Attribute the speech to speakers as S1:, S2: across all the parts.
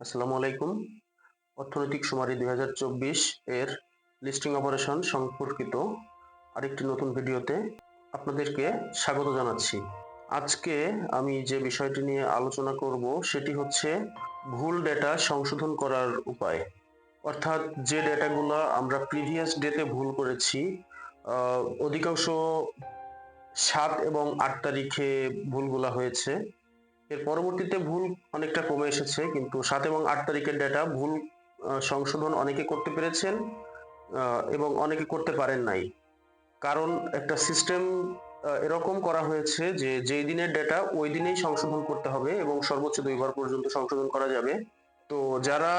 S1: আসসালামু আলাইকুম। অর্থনৈতিক সুমারি দুই এর লিস্টিং অপারেশন সম্পর্কিত আরেকটি নতুন ভিডিওতে আপনাদেরকে স্বাগত জানাচ্ছি। আজকে আমি যে বিষয়টি নিয়ে আলোচনা করব সেটি হচ্ছে ভুল ডেটা সংশোধন করার উপায়। অর্থাৎ যে ডেটাগুলো আমরা প্রিভিয়াস ডেতে ভুল করেছি অধিকাংশ সাত এবং আট তারিখে ভুলগুলা হয়েছে। এর পরবর্তীতে ভুল অনেকটা কমে এসেছে, কিন্তু সাত এবং আট তারিখের ডেটা ভুল সংশোধন অনেকে করতে পেরেছেন এবং অনেকে করতে পারেন নাই। কারণ একটা সিস্টেম এরকম করা হয়েছে যে যেই দিনের ডেটা ওই দিনেই সংশোধন করতে হবে এবং সর্বোচ্চ দুইবার পর্যন্ত সংশোধন করা যাবে। তো যারা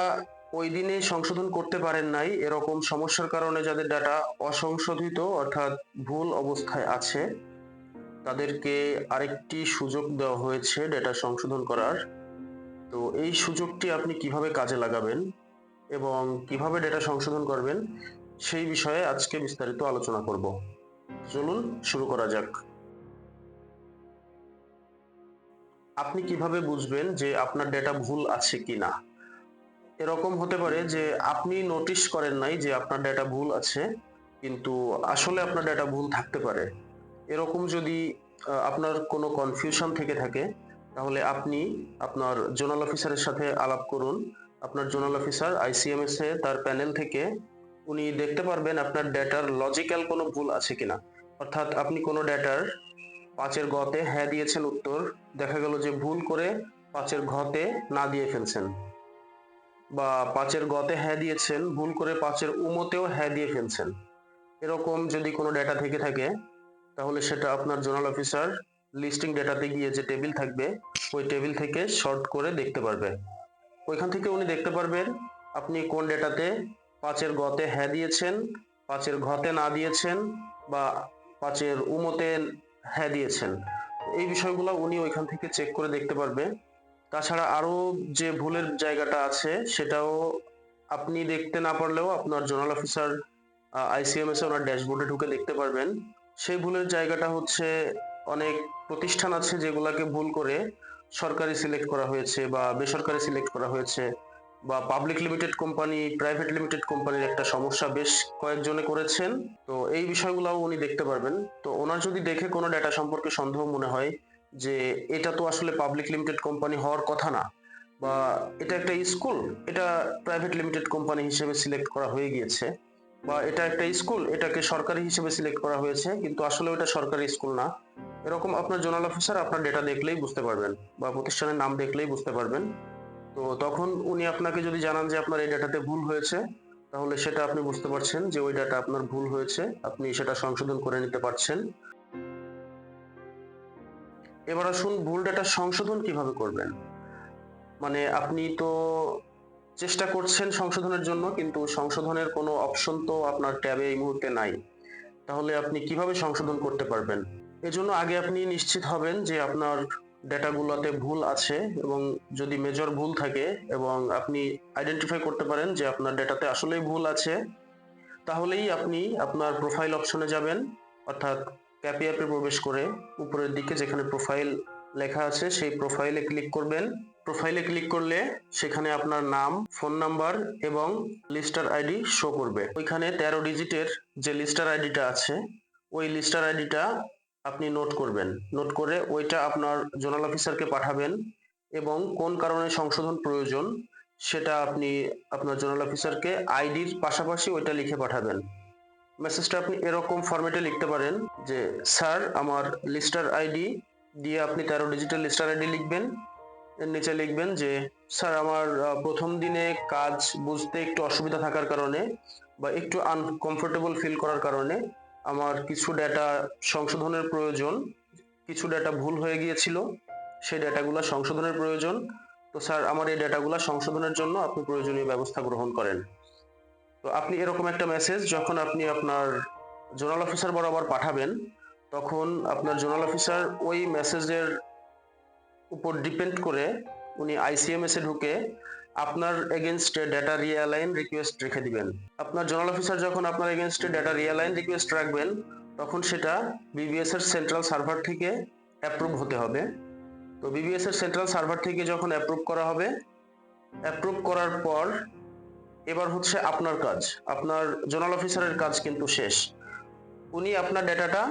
S1: ওই দিনে সংশোধন করতে পারেন নাই, এরকম সমস্যার কারণে যাদের ডাটা অসংশোধিত অর্থাৎ ভুল অবস্থায় আছে তাদেরকে আরেকটি সুযোগ দেওয়া হয়েছে ডেটা সংশোধন করার। তো এই সুযোগটি আপনি কীভাবে কাজে লাগাবেন এবং কীভাবে ডেটা সংশোধন করবেন সেই বিষয়ে আজকে বিস্তারিত আলোচনা করব। চলুন শুরু করা যাক। আপনি কীভাবে বুঝবেন যে আপনার ডেটা ভুল আছে কিনা? এরকম হতে পারে যে আপনি নোটিশ করেন নাই যে আপনার ডেটা ভুল আছে, কিন্তু আসলে আপনার ডেটা ভুল থাকতে পারে। এরকম যদি আপনার কোনো কনফিউশন থেকে থাকে, তাহলে আপনি আপনার জোনাল অফিসারের সাথে আলাপ করুন। আপনার জোনাল অফিসার আইসিএমএস এ তার প্যানেল থেকে উনি দেখতে পারবেন আপনার ডেটার লজিক্যাল কোনো ভুল আছে কিনা। অর্থাৎ আপনি কোনো ডেটার পাঁচের গতে হ্যাঁ দিয়েছেন উত্তর, দেখা গেল যে ভুল করে পাঁচের ঘতে না দিয়ে ফেলছেন। বা পাঁচের গতে হ্যাঁ দিয়েছেন, ভুল করে পাঁচের উমতেও হ্যাঁ দিয়ে ফেলছেন। এরকম যদি কোনো ডেটা থেকে থাকে তাহলে সেটা আপনার জোনাল অফিসার লিস্টিং ডেটাতে গিয়ে যে টেবিল থাকবে, ওই টেবিল থেকে শর্ট করে দেখতে পারবে। ওইখান থেকে উনি দেখতে পারবেন আপনি কোন ডেটাতে পাঁচের গতে হ্যাঁ দিয়েছেন, পাঁচের ঘতে না দিয়েছেন বা পাঁচের উমতে হ্যাঁ দিয়েছেন। এই বিষয়গুলো উনি ওইখান থেকে চেক করে দেখতে পারবে। তাছাড়া আরও যে ভুলের জায়গাটা আছে, সেটাও আপনি দেখতে না পারলেও আপনার জোনাল অফিসার আইসিএমএস ওনার ড্যাশবোর্ডে ঢুকে দেখতে পারবেন। সেই ভুলের জায়গাটা হচ্ছে অনেক প্রতিষ্ঠান আছে যেগুলাকে ভুল করে সরকারি সিলেক্ট করা হয়েছে বা বেসরকারি সিলেক্ট করা হয়েছে বা public limited company private limited কোম্পানির একটা সমস্যা বেশ কয়েকজনে করেছেন। তো এই বিষয়গুলোও উনি দেখতে পারবেন। তো ওনার যদি দেখে কোনো ডেটা সম্পর্কে সন্দেহ মনে হয় যে এটা তো আসলে পাবলিক লিমিটেড কোম্পানি হওয়ার কথা না বা এটা একটা স্কুল এটা প্রাইভেট লিমিটেড কোম্পানি হিসেবে সিলেক্ট করা হয়ে গিয়েছে বা এটা একটা স্কুল, এটাকে সরকারি হিসেবে সিলেক্ট করা হয়েছে, কিন্তু আসলে ওটা সরকারি স্কুল না। এরকম আপনার জোনাল অফিসার আপনার ডেটা দেখলেই বুঝতে পারবেন বা প্রতিষ্ঠানের নাম দেখলেই বুঝতে পারবেন। তো তখন উনি আপনাকে যদি জানান যে আপনার এই ডাটাতে ভুল হয়েছে, তাহলে সেটা আপনি বুঝতে পারছেন যে ওই ডাটা আপনার ভুল হয়েছে, আপনি সেটা সংশোধন করে নিতে পারছেন। এবার আসুন ভুল ডাটা সংশোধন কীভাবে করবেন? মানে আপনি তো চেষ্টা করছেন সংশোধনের জন্য, কিন্তু সংশোধনের কোনো অপশন তো আপনার ট্যাবে এই মুহূর্তে নাই। তাহলে আপনি কীভাবে সংশোধন করতে পারবেন? এজন্য আগে আপনি নিশ্চিত হবেন যে আপনার ডেটাগুলোতে ভুল আছে এবং যদি মেজর ভুল থাকে এবং আপনি আইডেন্টিফাই করতে পারেন যে আপনার ডেটাতে আসলেই ভুল আছে, তাহলেই আপনি আপনার প্রোফাইল অপশনে যাবেন, অর্থাৎ ক্যাপি অ্যাপে প্রবেশ করে উপরের দিকে যেখানে প্রোফাইল লেখা আছে সেই প্রোফাইলে ক্লিক করবেন। প্রোফাইলে ক্লিক করলে সেখানে আপনার নাম ফোন নাম্বার এবং লিস্টার আইডি শো করবে। ওইখানে তেরো ডিজিটের যে লিস্টার আইডিটা আছে, ওই লিস্টার আইডিটা আপনি নোট করবেন। নোট করে ওইটা আপনার জোনাল অফিসারকে পাঠাবেন এবং কোন কারণে সংশোধন প্রয়োজন সেটা আপনি আপনার জোনাল অফিসারকে আইডির পাশাপাশি ওইটা লিখে পাঠাবেন। মেসেজটা আপনি এরকম ফরম্যাটে লিখতে পারেন যে, স্যার, আমার লিস্টার আইডি দিয়ে আপনি তেরো ডিজিটাল লিস্টার আইডি লিখবেন। এর নিচে লিখবেন যে, স্যার, আমার প্রথম দিনে কাজ বুঝতে একটু অসুবিধা থাকার কারণে বা একটু আনকমফোর্টেবল ফিল করার কারণে আমার কিছু ডেটা সংশোধনের প্রয়োজন, কিছু ডেটা ভুল হয়ে গিয়েছিল, সেই ডেটাগুলো সংশোধনের প্রয়োজন। তো স্যার, আমার এই ডেটাগুলো সংশোধনের জন্য আপনি প্রয়োজনীয় ব্যবস্থা গ্রহণ করেন। তো আপনি এরকম একটা মেসেজ যখন আপনি আপনার জোনাল অফিসার বরাবর পাঠাবেন, তখন আপনার জোনাল অফিসার ওই মেসেজের উপর ডিপেন্ড করে উনি আইসিএমএস এ ঢুকে আপনার এগেনস্টে ডেটা রিঅ্যালাইন রিকোয়েস্ট রেখে দিবেন। আপনার জোনাল অফিসার যখন আপনার এগেনস্টে ডেটা রিঅ্যালাইন রিকোয়েস্ট রাখবেন, তখন সেটা বিবিএস এর সেন্ট্রাল সার্ভার থেকে অ্যাপ্রুভ হতে হবে। তো বিবিএস এর সেন্ট্রাল সার্ভার থেকে যখন অ্যাপ্রুভ করা হবে অ্যাপ্রুভ করার পর এবার হচ্ছে আপনার কাজ। আপনার জোনাল অফিসারের কাজ কিন্তু শেষ। উনি আপনার ডেটাটা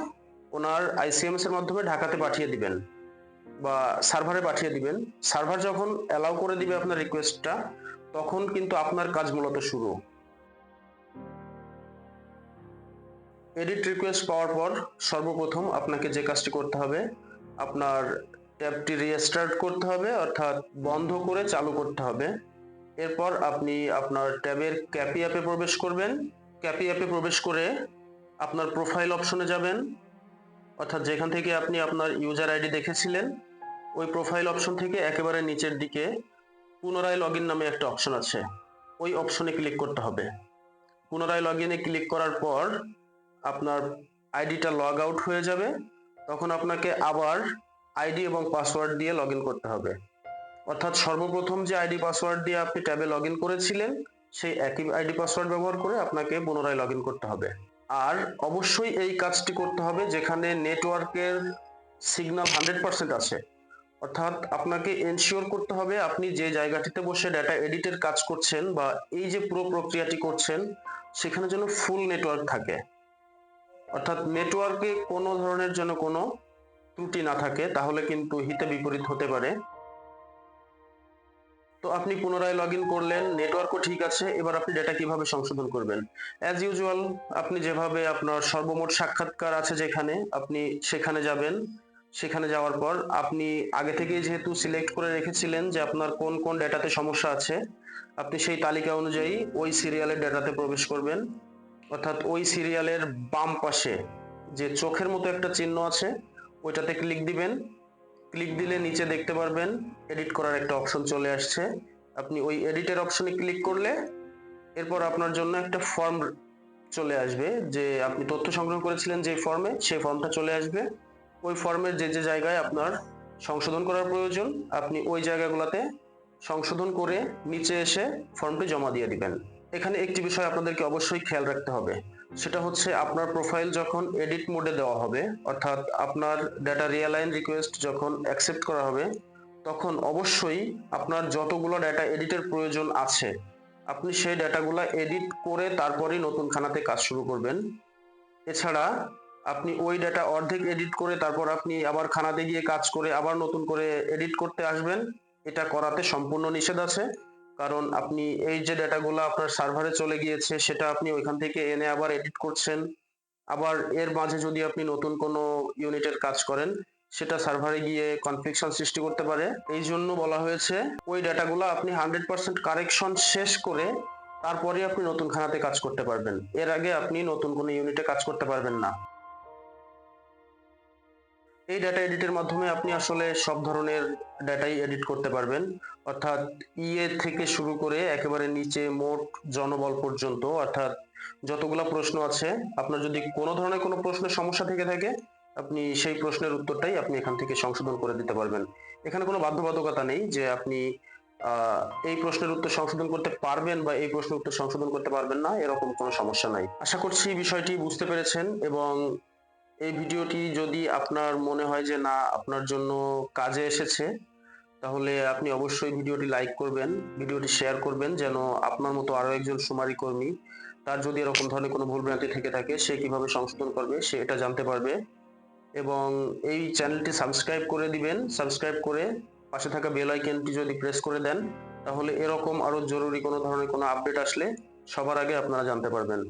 S1: ওনার আইসিএমএস এর মাধ্যমে ঢাকাতে পাঠিয়ে দিবেন। বা সার্ভারে পাঠিয়ে দিবেন। সার্ভার যখন অ্যালাউ করে দিবে আপনার রিকোয়েস্টটা তখন কিন্তু আপনার কাজ মূলত শুরু। এডিট রিকোয়েস্ট পাওয়ার পর সর্বপ্রথম আপনাকে যে কাজটি করতে হবে, আপনার ট্যাবটি রিস্টার্ট করতে হবে, অর্থাৎ বন্ধ করে চালু করতে হবে। এরপর আপনি আপনার ট্যাবের ক্যাপি অ্যাপে প্রবেশ করবেন। ক্যাপি অ্যাপে প্রবেশ করে আপনার প্রোফাইল অপশনে যাবেন। অর্থাৎ যেখান থেকে আপনি আপনার ইউজার আইডি দেখেছিলেন ওই প্রোফাইল অপশন থেকে একেবারে নিচের দিকে পুনরায় লগ নামে একটা অপশন আছে। ওই অপশনে ক্লিক করতে হবে। পুনরায় লগ ইনে ক্লিক করার পর আপনার আইডিটা লগ আউট হয়ে যাবে। তখন আপনাকে আবার আইডি এবং পাসওয়ার্ড দিয়ে লগ করতে হবে। অর্থাৎ সর্বপ্রথম যে আইডি পাসওয়ার্ড দিয়ে আপনি ট্যাবে লগ করেছিলেন, সেই একই আইডি পাসওয়ার্ড ব্যবহার করে আপনাকে পুনরায় লগ করতে হবে। আর অবশ্যই এই কাজটি করতে হবে যেখানে নেটওয়ার্কের সিগন্যাল হান্ড্রেড পার্সেন্ট আছে। অর্থাৎ আপনাকে এনশিওর করতে হবে আপনি যে জায়গাটিতে বসে ডাটা এডিটের কাজ করছেন বা এই যে পুরো প্রক্রিয়াটি করছেন, সেখানে যেন ফুল নেটওয়ার্ক থাকে। অর্থাৎ নেটওয়ার্কে কোনো ধরনের যেন কোনো ত্রুটি না থাকে, তাহলে কিন্তু হিতে বিপরীত হতে পারে। তো আপনি পুনরায় লগ ইন করলেন নেটওয়ার্কও ঠিক আছে, এবার আপনি ডেটা কীভাবে সংশোধন করবেন? অ্যাজ ইউজুয়াল আপনি যেভাবে আপনার সর্বমোট সাক্ষাৎকার আছে যেখানে, আপনি সেখানে যাবেন। সেখানে যাওয়ার পর আপনি আগে থেকেই যেহেতু সিলেক্ট করে রেখেছিলেন যে আপনার কোন কোন ডেটাতে সমস্যা আছে, আপনি সেই তালিকা অনুযায়ী ওই সিরিয়ালের ডেটাতে প্রবেশ করবেন। অর্থাৎ ওই সিরিয়ালের বাম পাশে যে চোখের মতো একটা চিহ্ন আছে, ওইটাতে ক্লিক দিবেন। ক্লিক দিলে নিচে দেখতে পারবেন এডিট করার একটা অপশন চলে আসছে। আপনি ওই এডিটের অপশনে ক্লিক করলে এরপর আপনার জন্য একটা ফর্ম চলে আসবে যে আপনি তথ্য সংগ্রহ করেছিলেন যে ফর্মে সেই ফর্মটা চলে আসবে। ওই ফর্মের যে যে জায়গায় আপনার সংশোধন করার প্রয়োজন, আপনি ওই জায়গাগুলোতে সংশোধন করে নিচে এসে ফর্মটি জমা দিয়ে দিবেন। এখানে একটি বিষয় আপনাদেরকে অবশ্যই খেয়াল রাখতে হবে। সেটা হচ্ছে আপনার প্রোফাইল যখন এডিট মোডে দেওয়া হবে, অর্থাৎ আপনার ডেটা রিয়ালাইন রিকোয়েস্ট যখন অ্যাকসেপ্ট করা হবে, তখন অবশ্যই আপনার যতগুলো ডেটা এডিটের প্রয়োজন আছে, আপনি সেই ডেটাগুলো এডিট করে তারপরেই নতুন খানাতে কাজ শুরু করবেন। এছাড়া আপনি ওই ডেটা অর্ধেক এডিট করে তারপর আপনি আবার খানাতে গিয়ে কাজ করে আবার নতুন করে এডিট করতে আসবেন। এটা করাতে সম্পূর্ণ নিষেধ আছে। কারণ আপনি এই যে ডেটাগুলো আপনার সার্ভারে চলে গিয়েছে, সেটা আপনি ওইখান থেকে এনে আবার এডিট করছেন। আবার এর মাঝে যদি আপনি নতুন কোনো ইউনিটের কাজ করেন, সেটা সার্ভারে গিয়ে কনফ্লিকশন সৃষ্টি করতে পারে। এই জন্য বলা হয়েছে, ওই ডেটাগুলো আপনি হান্ড্রেড পার্সেন্ট কারেকশন শেষ করে তারপরে আপনি নতুন খানাতে কাজ করতে পারবেন। এর আগে আপনি নতুন কোনো ইউনিটে কাজ করতে পারবেন না। এই ডাটা এডিটের মাধ্যমে আপনি আসলে সব ধরনের ডাটাই এডিট করতে পারবেন। অর্থাৎ ইয়ে থেকে শুরু করে একেবারে নিচে মোট জনবল পর্যন্ত, অর্থাৎ যতগুলা প্রশ্ন আছে, আপনার যদি কোনো ধরনের কোনো প্রশ্নের সমস্যা থেকে থাকে, আপনি সেই প্রশ্নের উত্তরটাই আপনি এখান থেকে সংশোধন করে দিতে পারবেন। এখানে কোনো বাধ্যবাধকতা নেই যে আপনি এই প্রশ্নের উত্তর সংশোধন করতে পারবেন বা এই প্রশ্নের উত্তর সংশোধন করতে পারবেন না, এরকম কোনো সমস্যা নাই। আশা করছি বিষয়টি বুঝতে পেরেছেন এবং এই ভিডিওটি যদি আপনার মনে হয় যে না, আপনার জন্য কাজে এসেছে, তাহলে আপনি অবশ্যই ভিডিওটি লাইক করবেন, ভিডিওটি শেয়ার করবেন, যেন আপনার মতো আরও একজন সুমারি কর্মী তার যদি এরকম ধরনের কোনো ভুলভ্রান্তি থেকে থাকে, সে কীভাবে সংশোধন করবে, সে এটা জানতে পারবে। এবং এই চ্যানেলটি সাবস্ক্রাইব করে দিবেন সাবস্ক্রাইব করে পাশে থাকা বেল আইকনটি যদি প্রেস করে দেন, তাহলে এরকম আরও জরুরি কোনো ধরনের কোনো আপডেট আসলে সবার আগে আপনারা জানতে পারবেন।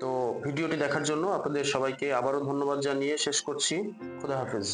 S1: তো ভিডিওটি দেখার জন্য আপনাদের সবাইকে আবারও ধন্যবাদ জানিয়ে শেষ করছি। খুদা হাফিজ।